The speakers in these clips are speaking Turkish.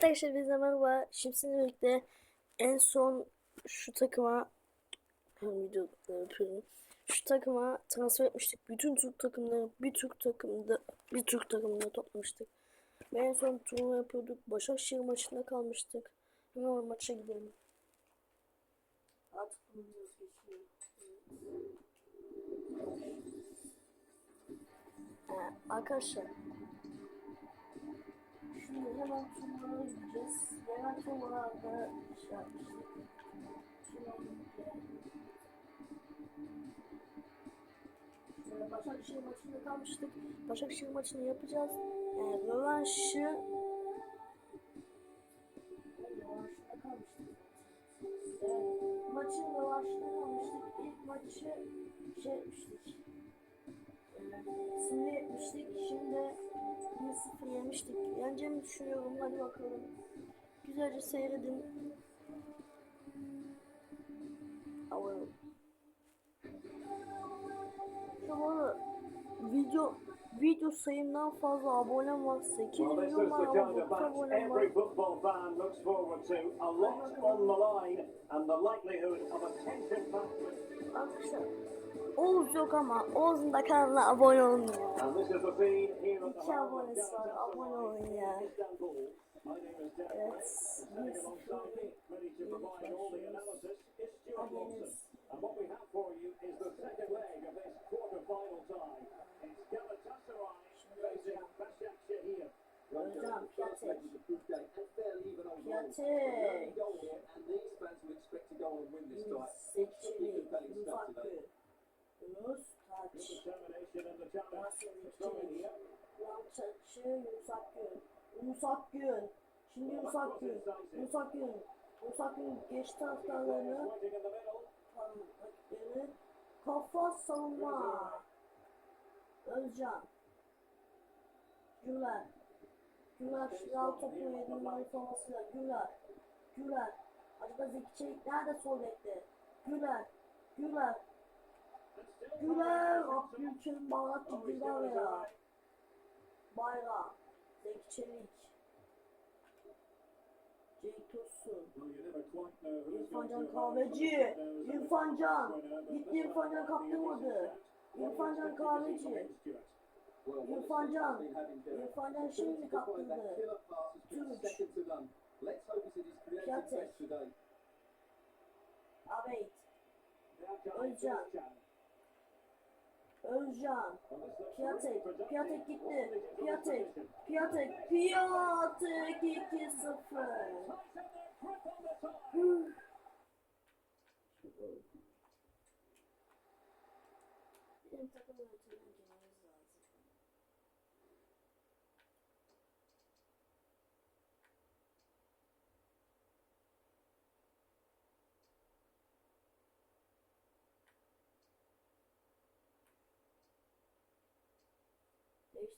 Arkadaşlar bize merhaba. Şimdi sizinle birlikte en son şu takıma videoda yapıyorum. Şu takıma transfer etmiştik. Bütün Türk takımları bir Türk takımda bir Türk takımında toplamıştık. Ve en son turnuva yapıyorduk. Başakşehir maçında kalmıştık. Hemen o maça gidelim. Artık bunu arkadaşlar Şimdi hemen turnuvalara gideceğiz. Turnuvalarda şey yapmıştık. Şöyle Başakşehir maçında kalmıştık. Başakşehir maçını yapacağız. Yani rövanşı rövanşında maçın rövanşında kalmıştık. İlk maçı şey etmiştik. Sinir etmiştik. Şimdi 1-0 yemiştik. Yeneceğimi düşünüyorum. Hadi bakalım. Güzelce seyredin. Alalım. Şu arada video video sayımdan fazla abonem var. 8 Well, this milyon var ama kind 9 of match abonem var. Arkadaşlar Oğuz yok ama Oğuz'un da kanalına abone olun ya. İki abonesi var. Abone olun ya. Evet. Başakşehir. Hocam Piatek. Piatek. And these Yunus Taç. Yan Çaçı. Yunus Akgün. Yunus Akgün. Şimdi Yunus Akgün. Yunus Akgün. Yunus Akgün geçti haftalarını. Rakiplerini kafa savunma. Özcan. Güler. Güler şınav topu yedi numaralı formasıyla. Güler. Güler. Acaba Zeki Çelik nerede sol bekte? Güler. Güler. Güler. Abdülkerim Bağlatçı Güler ya. Bayram. Zeki Çelik. Cenk Tosun. Well, you never quite know who's İrfan going Can to Kahveci. İrfan Can. Gitti İrfan Can kaptırmadı. İrfan Can Kahveci. Well, İrfan Can. been having to İrfan Can şimdi kaptırdı. Türk. Piatek. Abeyt. Özcan. Özcan. Piatek. Piatek gitti. Piatek. Piatek. Piatek 2-0.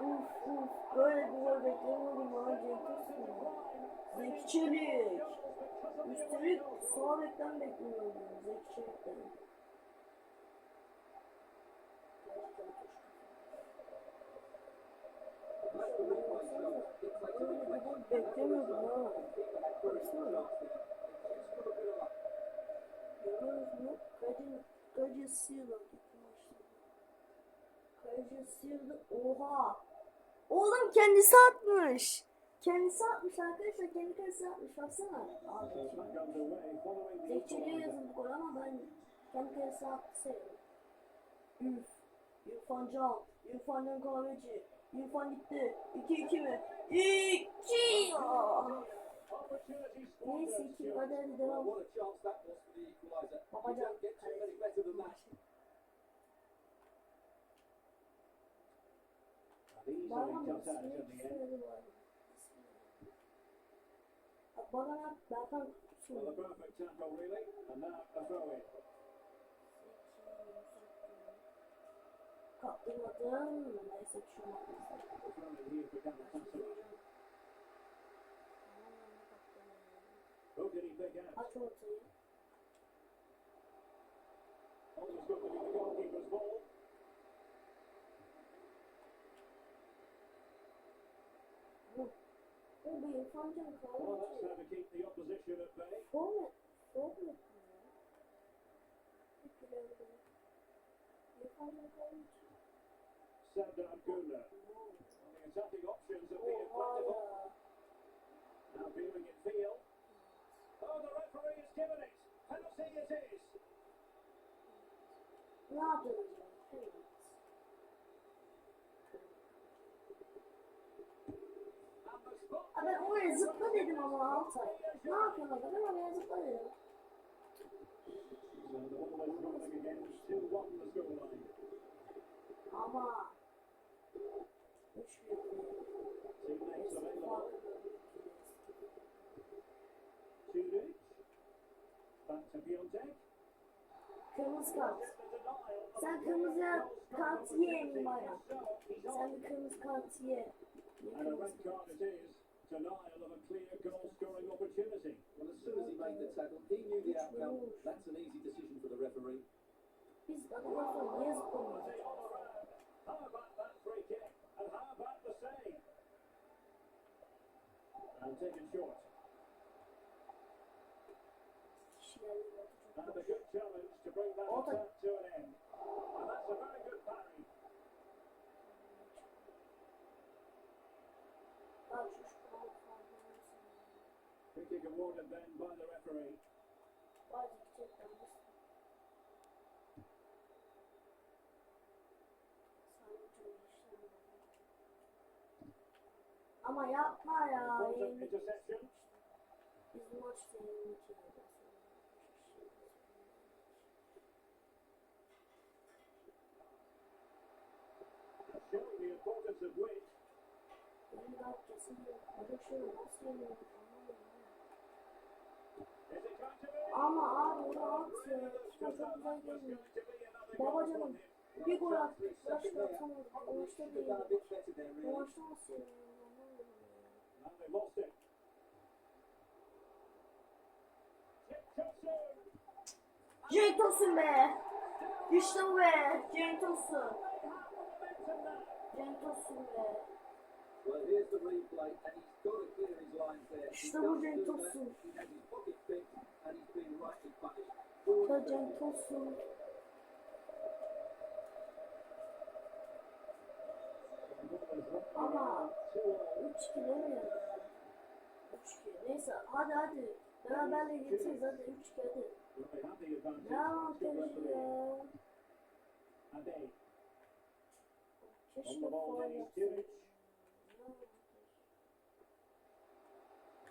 Uf. Uf. Böyle bir gol beklemiyordum ha Cenk Tosun. Zeki Çelik. Üstelik sağ bekten bekliyordum Zeki Çelik'ten. Beklemiyordum ha. Baksana. Görüyoruz mu? Kadir, Kadir Silva gitti. Silva. Oha. Oğlum kendisi atmış. Kendisi atmış arkadaşlar. Kendi kendisi atmış. Baksana. Zekçeliğe yazıldı gol ama ben kendi kendisi attı sayıyorum. Üf. İrfan Can. İrfan Can Kahveci. İrfan gitti. 2-2 mi? 2 opportunity Neyse squandered. 2 hadi hadi devam. What the end. söyledi bu arada. Bak bana Berkan Well, a söyledi. perfect tackle, really. And now a throw in. Kaptırmadım. Neyse bir şey olmaz. The throw in here for Galatasaray. Who did he pick out? Aç ortayı. Almost got to be the goalkeeper's ball. Bu. Bu bir İrfan Can Well, that's Kahveci. how to keep the opposition at bay. Forvet. Forvet. İrfan Can Kahveci. Serdar Gula. The attacking options have been Oha plentiful. ya. Now viewing it field. Oh, the referee has given it. Penalty it is. Ne Abi ben oraya zıpla dedim ama Altay. Ne yapıyorsun adam? Ben oraya zıpla dedim. So the ball is rolling again. 2-1 the scoreline. Ama 3 1 Teammates available. Tudic. Back to Piontek. Kırmızı kart. Sen kırmızı kart ye Mimara. Sen bir kırmızı kart ye. Kırmızı is. Denial of a clear goal scoring opportunity. Well, as soon as he made the tackle, he knew the outcome. That's an easy decision for the referee. Biz adamlar sonra niye zıplamıyoruz? All around. How about that free kick? And how about the save? And taken short. Kişilerle And a good challenge to bring that Orta. attack to an end. And that's a very good parry. Bak şu şu kanalı falan Free kick awarded then by the referee. Ama yapma ya. Showing the importance of which. Ama abi onu at ya. Çok güzel gelmiyor. Babacanım bir gol attık. Başka atamadık. O maçta Should have done a değil. maçta nasıl. Cenk Tosun be. İşte bu be. Cenk Tosun be. İşte bu Cenk. Tosun. Ya Cenk Tosun. Ama 3-2 değil mi ya? 3-2. Neyse hadi hadi. Beraberle getiririz hadi 3-2 hadi. Well, they have the advantage. Ne avantajı ya? Keşke on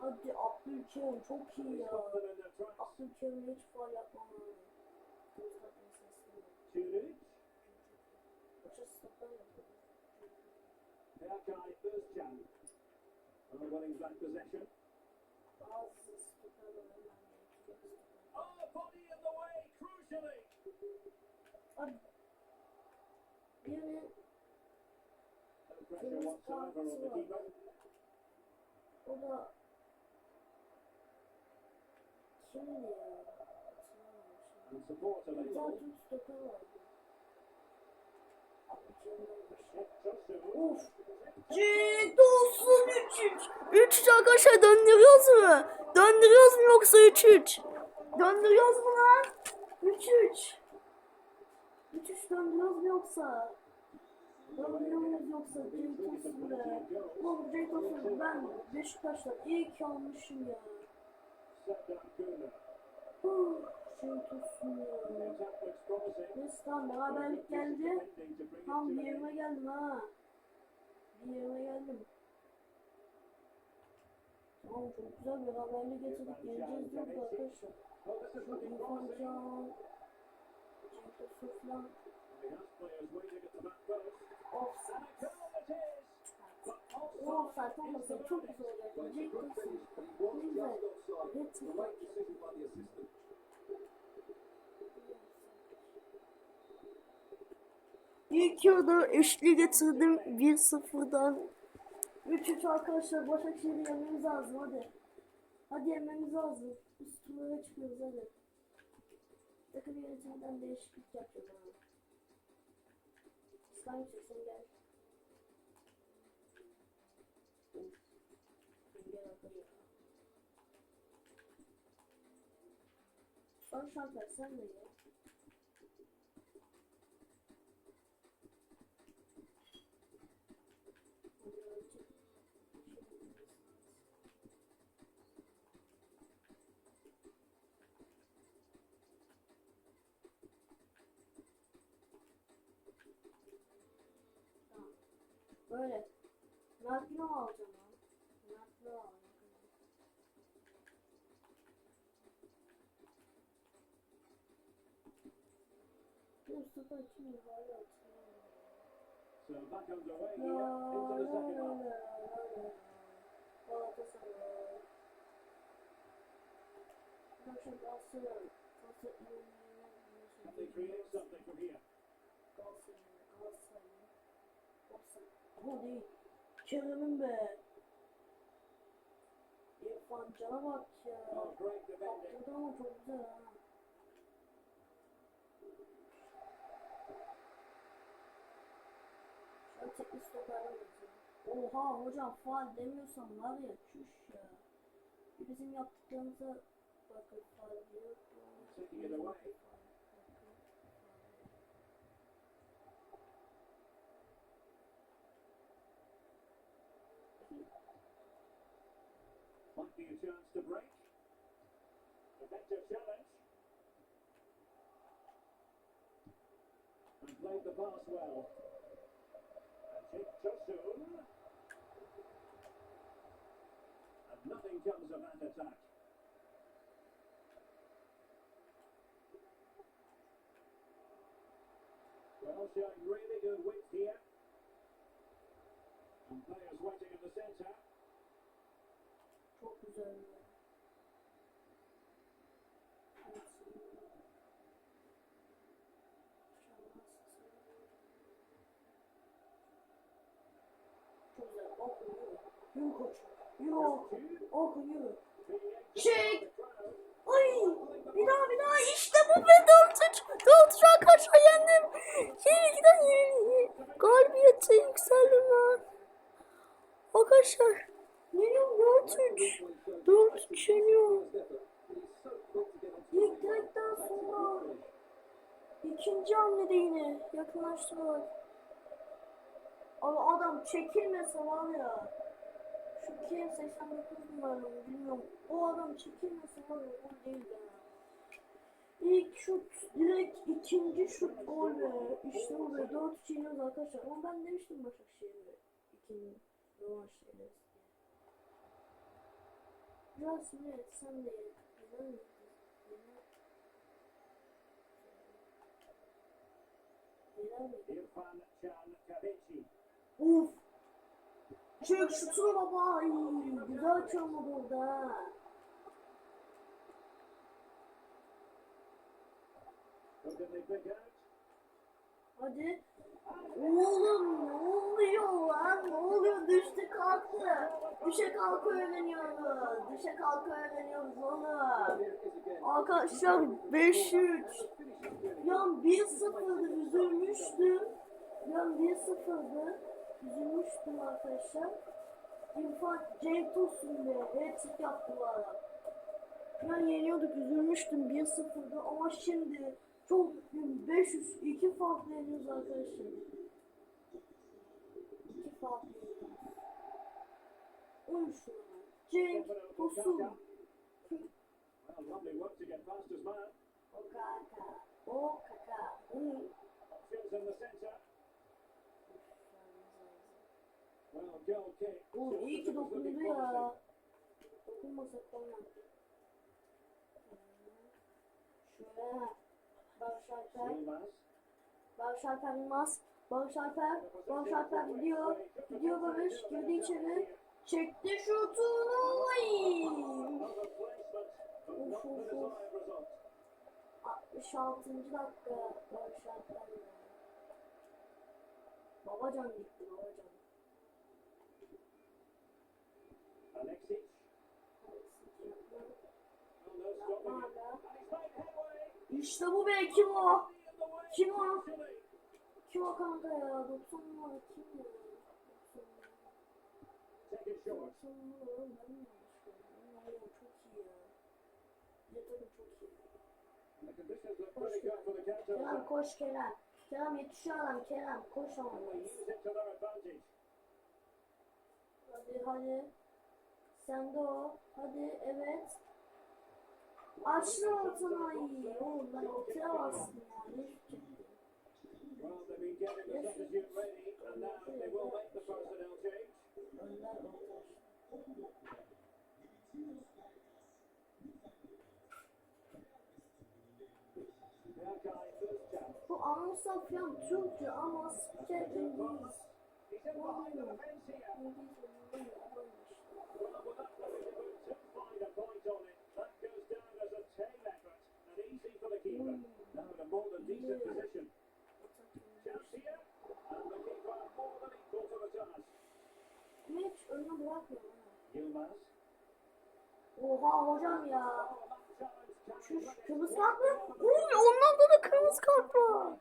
Hadi Abdülkerim çok iyi ya. Abdülkerim'e hiç faul yapmam lazım. Tudic. Maça stoplar yapıyor. Berkay Özcan. Back possession. Bazı. Oh, body in the way, crucially. Abi. On the keeper. o da kimdi ya? Hatırlamıyorum şimdi. And support Bir tane available. Türk stoper vardı. Abdülkerim'den Chip Tosun. Uf. Cenk olsun 3-3. 3 arkadaşlar döndürüyoruz mu? Döndürüyoruz mu yoksa 3-3? Döndürüyoruz mu lan? 3-3. 3-3 döndürüyoruz mu yoksa? Robin'imiz yoksa Cenk Tosun be. Oğlum Cenk Tosun ben Beşiktaş'tan iyi ki almışım ya. Cenk Tosun ya. Geldi. Tam bir yerime geldim ha. Bir yerime geldim. Tamam çok güzel beraberlik getirdik. Geleceğiz diyoruz arkadaşlar. At the back post. Offside. And a goal it is. But O offside olmasa çok güzel but he was Güzel. eşli getirdim 1-0'dan. 3-3 arkadaşlar Başakşehir'i yenmemiz lazım hadi. Hadi yenmemiz lazım. Üst turlara çıkıyoruz hadi. Takım yönetiminden değişiklik yapacağız. İslam çıksın gel. Uf. Gel arkadaşlar. Son şampiyon sen gel. Tamam. Böyle. Nakli alacağım abi. Nakli alacağım. Mustafa kim var ya? So back underway here into the second half. la. Galatasaray. Bakın Galatasaray. Galatasaray. Can they create something from here? Galatasaray. Galatasaray. Galatasaray. Bu değil. Kerem'in be. İrfan Can'a bak ya. Oh. Atladı ama çok güzel ha. An teknik bakıyorum. Oha hocam faal demiyorsan var ya çüş ya. Bizim yaptıklarımıza bakın faal diyor. Might be a chance to break. Effective challenge. And played the pass well. And nothing comes of that attack. Well, showing really good width here. And players waiting in the centre. Çok güzel Okun yürü. Çek. Ay. Bir daha bir daha. İşte bu be. 4-3. 4-3 arkadaşlar yendim. Yenilgiden yenilgi. Galibiyete yükseldim lan. Arkadaşlar. Yeniyorum 4-3. 4-3 yeniyorum. İlk direkten sonra ikinci hamlede yine yakınlaştılar. Ama adam çekilmese var ya kim 89 numaralı mı bilmiyorum. O adam çekilmese var o değil ya. İlk şut direkt ikinci şut gol be. İşte bu be 4 3 yeniyoruz arkadaşlar. Ama ben demiştim Başakşehir'e. İkinci rövanş yeneriz diye. Biraz ne sen de. Güzel mi? Uf. Çek şutuna baba. Ay, güzel pick out? Hadi. Oğlum ne oluyor lan? Ne oluyor? Düştü kalktı. Düşe kalka öğreniyoruz. Düşe kalka öğreniyoruz oğlum. Arkadaşlar 5-3. Yan 1-0'dı üzülmüştüm. Yan 1-0'dı. Üzülmüştüm arkadaşlar. İrfan Cenk Tosun be. Hat-trick yaptı adam. Ben yeniyorduk üzülmüştüm 1-0'dı ama şimdi çok 500 iki farklı yeniyoruz arkadaşlar. defa atlıyorum. 13 numara. Cenk Tosun. Man. Okaka. Okaka. Oğlum iyi ki dokundu ya. Dokunmasak olmaz. Şöyle. Barış Alper. Barış Alper Yılmaz. Barış Alper. Barış Alper gidiyor. Gidiyor Barış. Girdi içeri. Çekti şutunu. Ay! The desired result. 66. dakika Barış Alper. Babacan gitti babacan. Alexic. Well, no stopping it. Hala. And he's made İşte bu be kim o? Kim o? Kim o kanka ya? 90 numara kim ya? 90 Taken short. 90 numara ben mi çok iyi Kerem koş Kerem. Kerem yetişiyor adam Kerem. Koş ama. Hadi hadi. Sen de o. Hadi evet. Açtın altına ay. Oğlum ben ortaya bastım ya. Ne fikir? Well, they've been getting the substitute ready, and now they will make the personnel change. Önder orta. Berkay Özcan. Bu anonslar falan Türkçe ama spiker İngiliz. He's in behind the hiç önüne bırakmıyor ha. Yilmaz. Oha hocam ya. Şu kırmızı kart mı? Uy onlarda da kırmızı kart var.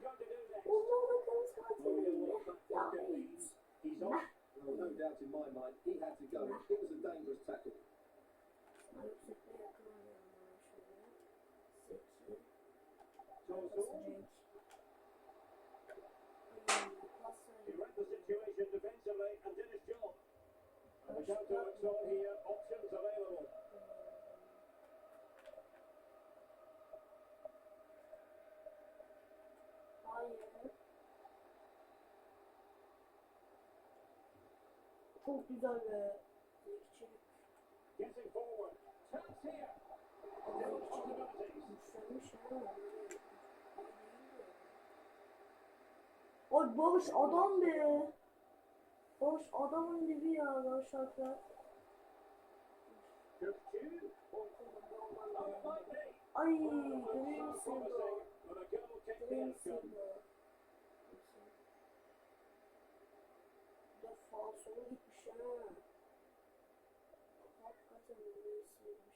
Onlarda da kırmızı kart var. Ya. He's. Well, no doubt in my mind, he had to go. It was a dangerous tackle. Yüksekliğe yakın alıyorum ben şöyle. Zeki. Tosun. Cenk. Pas He ver. read the situation defensively and did his job. And the counter looks on here, options available. Hayır. Çok güzel be. Çelik. Ay Barış adam be. Barış adamın dibi ya Barış Alper. Kökçü. İt might be. Ay Well, görüyor so musun bu? promising, but a goal kick the Görüyor musun outcome. bu? Bir de falsolu gitmiş ha. Hakikaten böylesiymiş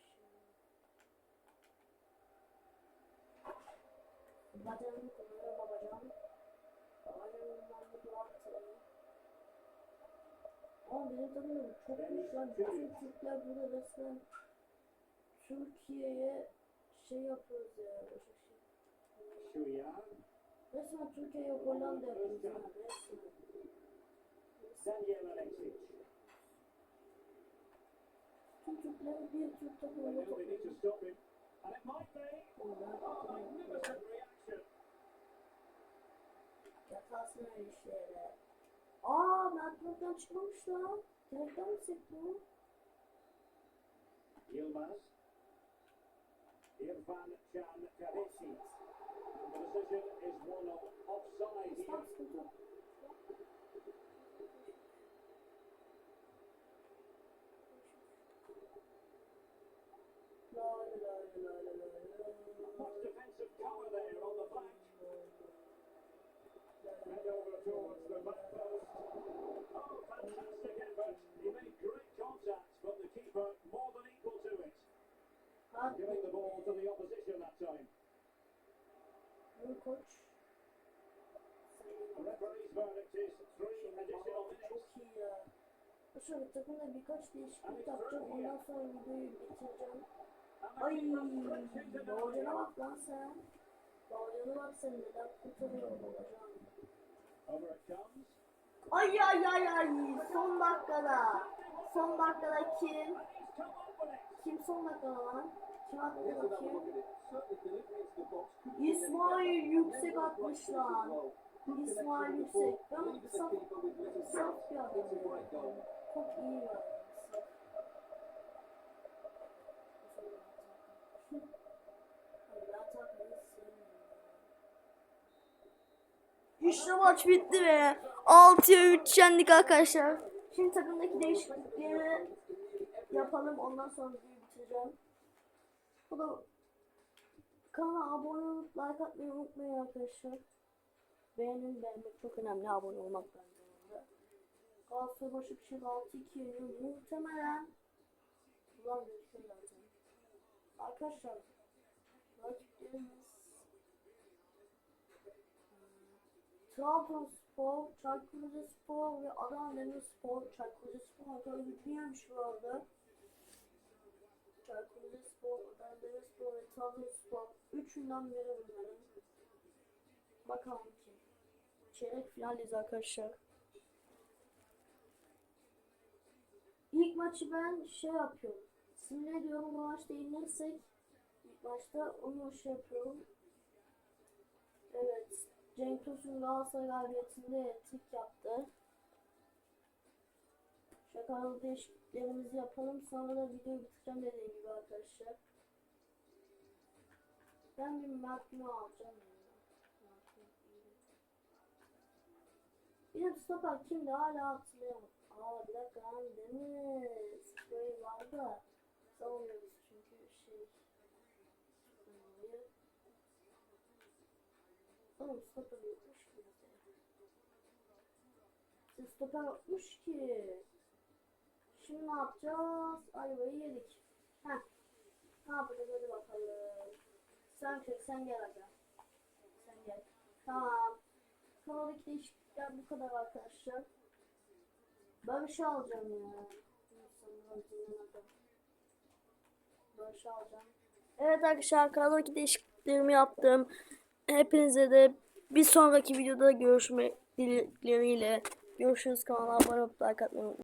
ya. Babacan konuya babacan. Babacan onlarla bıraktı. Ama benim takımım çok güçlü. lan. Bütün Türkler burada resmen Türkiye'ye şey yapıyoruz ya. Başakşehir. Şuya. Resmen Türkiye'ye Hollanda yapıyoruz ha. Resmen. Daniel Alexic. Tüm Türkleri bir Türk to topluyoruz. Onlar Oh, magnificent reaction. Yatarsın öyle işlere. Aa Mert Burak'tan çıkmamış lan. Direkten mi sekti o? Yilmaz. Irfan Can Kahesi. And the decision is one of offside towards the back post. Oh, fantastic effort. He made great contact, but the keeper more than equal to it. Hadi. Giving the ball to the opposition that time. The referee's verdict is three additional minutes. Ay ay ay ay son dakikada. Son dakikada kim? Kim son dakikada lan? Kim attı bakayım? İsmail yüksek atmış lan. İsmail yüksek. Ben saf, saf bir adam. Çok iyi var. İşte maç bitti ve 6'ya 3 yendik arkadaşlar. Şimdi takımdaki değişiklikleri yapalım. Ondan sonra bitireceğim. Bu da kanala abone olup like atmayı unutmayın arkadaşlar. Beğenin beğenmek çok önemli. Abone olmak bence onda. Galatasaray Başakşehir 6-2 yeniyor. Muhtemelen Ulan gözüküyor zaten. Arkadaşlar rakiplerimiz Trabzonspor, Çaykur Rizespor ve Adana Demirspor, Çaykur Rizespor arkadaşlar bitmeyenmiş bu arada. Çaykur Rizespor, Adana Demirspor ve Trabzonspor üçünden biri bunların. Bakalım kim. Çeyrek finaldeyiz arkadaşlar. İlk maçı ben şey yapıyorum. Simüle ediyorum bu maçta yenilirsek ilk maçta onu şey yapıyorum. Evet. Cenk Tosun Galatasaray galibiyetinde trik yaptı. Şakalı değişikliklerimizi yapalım. Sonra da videoyu bitireceğim dediğim gibi arkadaşlar. Ben bir Mert'ini alacağım. de stoper kimdi hala hatırlayamadım. Aa bir dakika lan Deniz. Böyle var da savunmuyoruz çünkü şey. Yokmuş ki bizde. Siz stoper yokmuş ki. Şimdi ne yapacağız? Ayvayı yedik. Heh. Ne yapacağız hadi bakalım. Sen çek sen gel hadi. Sen gel. Tamam. Kanaldaki değişiklikler bu kadar arkadaşlar. Ben bir şey alacağım ya. Ben bir şey alacağım. Evet arkadaşlar kanaldaki değişikliklerimi yaptım. Hepinize de bir sonraki videoda görüşmek dileğiyle. Görüşürüz kanala abone olup like atmayı.